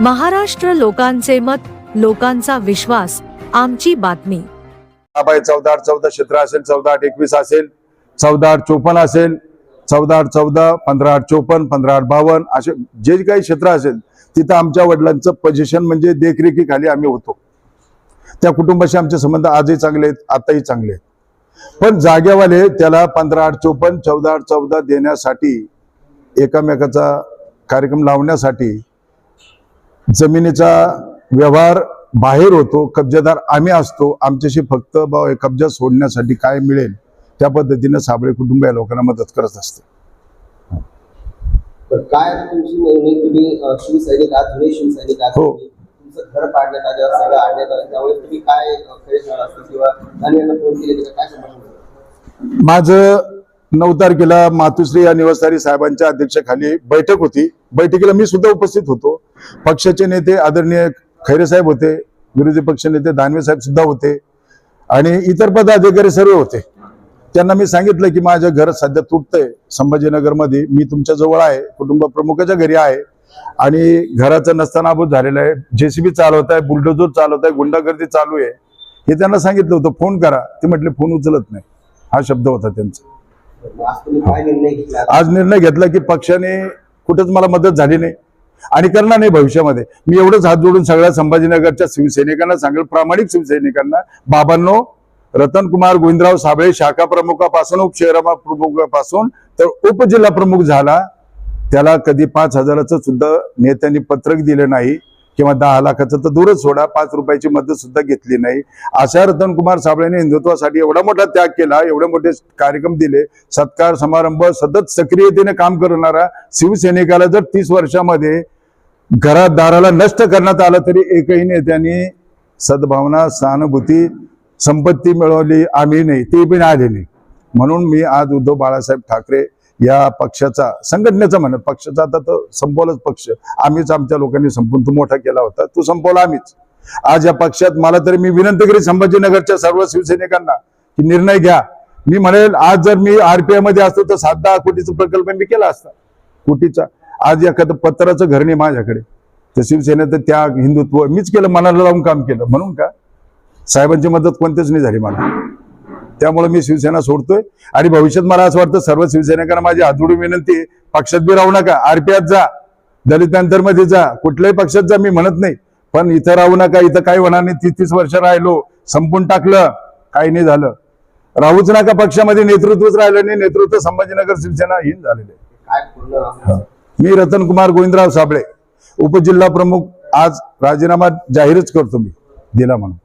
महाराष्ट्र लोकांचे मत लोकांचा विश्वास आमची बातमी. बाय चौदा आठ चौदा क्षेत्र असेल चौदा आठ एकवीस असेल चौदा आठ चोपन्न असेल चौदा आठ चौदा पंधरा आठ चोपन्न पंधरा आठ बावन्न असे जे काही क्षेत्र असेल तिथं आमच्या वडिलांचं पोझिशन म्हणजे देखरेखीखाली आम्ही होतो. त्या कुटुंबाशी आमचे संबंध आजही चांगले आहेत आताही चांगले आहेत. पण जागेवाले त्याला पंधरा आठ चोपन्न चौदा आठ चौदा देण्यासाठी एकामेकाचा कार्यक्रम लावण्यासाठी जमिनीचा व्यवहार बाहेर होतो कब्जेदार आम्ही असतो आमच्याशी फक्त बा हे कब्जा सोडण्यासाठी काय मिळेल त्या पद्धतीनं साबळे कुटुंब या लोकांना मदत करत असते काय तुम्ही हो. तुम्ही. तुमचं घर पाडण्यात आलं सगळं आणण्यात आलं त्यामुळे तुम्ही काय अ, खरे झाला असतं किंवा अन्यांना फोन केले तर काय संभाषण माझं नऊ तारखेला मातुश्री या निवासधारी साहेबांच्या अध्यक्षाखाली बैठक होती बैठकीला मी सुद्धा उपस्थित होतो पक्षाचे नेते आदरणीय खैरे साहेब होते विरोधी पक्ष नेते दानवे साहेब सुद्धा होते आणि इतर पदाधिकारी सर्व होते. त्यांना मी सांगितलं की माझं घर सध्या तुटतंय. संभाजीनगरमध्ये मी तुमच्या जवळ आहे कुटुंब प्रमुखाच्या घरी आहे आणि घराचं नसतानाभूत झालेलं आहे. जेसीबी चालवत आहे बुलडोजर चालवत आहे गुंडागर्दी चालू आहे. हे त्यांना सांगितलं होतं फोन करा. ते म्हटले फोन उचलत नाही. हा शब्द होता त्यांचा. आज निर्णय घेतला की पक्षाने कुठंच मला मदत झाली नाही. आणि करणार नाही भविष्यामध्ये. मी एवढंच हात जोडून सगळ्या संभाजीनगरच्या शिवसैनिकांना सांगेल प्रामाणिक शिवसैनिकांना. बाबांनो रतन कुमार गोविंदराव साबळे शाखा प्रमुखापासून उपशहरा प्रमुखापासून तर उपजिल्हा प्रमुख झाला. त्याला कधी पाच हजाराचं सुद्धा नेत्यांनी पत्रक दिलं नाही. किंवा दहा लाखाचं तर दूरच सोडा पाच रुपयाची मदत सुद्धा घेतली नाही. अशा रतन कुमार साबळेने हिंदुत्वासाठी एवढा मोठा त्याग केला एवढे मोठे कार्यक्रम दिले सत्कार समारंभ सतत सक्रियतेने काम करणारा शिवसैनिकाला जर तीस वर्षामध्ये घरात दाराला नष्ट करण्यात आलं तरी एकही नेत्यांनी सद्भावना सहानुभूती संपत्ती मिळवली आम्ही नाही ते पण आले नाही. म्हणून मी आज उद्धव बाळासाहेब ठाकरे या पक्षाचा संघटनेचा म्हण पक्षाचा आता तो संपवलाच पक्ष. आम्हीच आमच्या लोकांनी संपून तो मोठा केला होता तो संपवला आम्हीच. आज या पक्षात मला तरी मी विनंती करी संभाजीनगरच्या सर्व शिवसैनिकांना की निर्णय घ्या. मी म्हणेल आज जर मी आरपीआयमध्ये असतो तर सात दहा कोटीचा प्रकल्प मी केला असता. कोटीचा. आज एखादं पत्राचं घर नाही माझ्याकडे. तर शिवसेनेचं त्याग हिंदुत्व मीच केलं मनाला लावून काम केलं. म्हणून का? साहेबांची मदत कोणतीच नाही झाली मला. त्यामुळे मी शिवसेना सोडतोय. आणि भविष्यात मला असं वाटतं सर्व शिवसैनिकांना माझी हातोडी विनंती आहे, पक्षात बी राहू नका. आरपीआत जा. दलित मध्ये जा. कुठल्याही पक्षात जा मी म्हणत नाही. पण इथं राहू नका. इथं काही होणार नाही. तीस तीस वर्ष राहिलो. संपून टाकलं. काही नाही झालं. राहूच नका पक्षामध्ये. नेतृत्वच राहिलं नाही. नेतृत्व संभाजीनगर शिवसेना हीन झालेले मी रतन कुमार गोविंदराव साबळे उपजिल्हा प्रमुख. आज राजीनामा जाहीरच करतो मी. दिला म्हणून.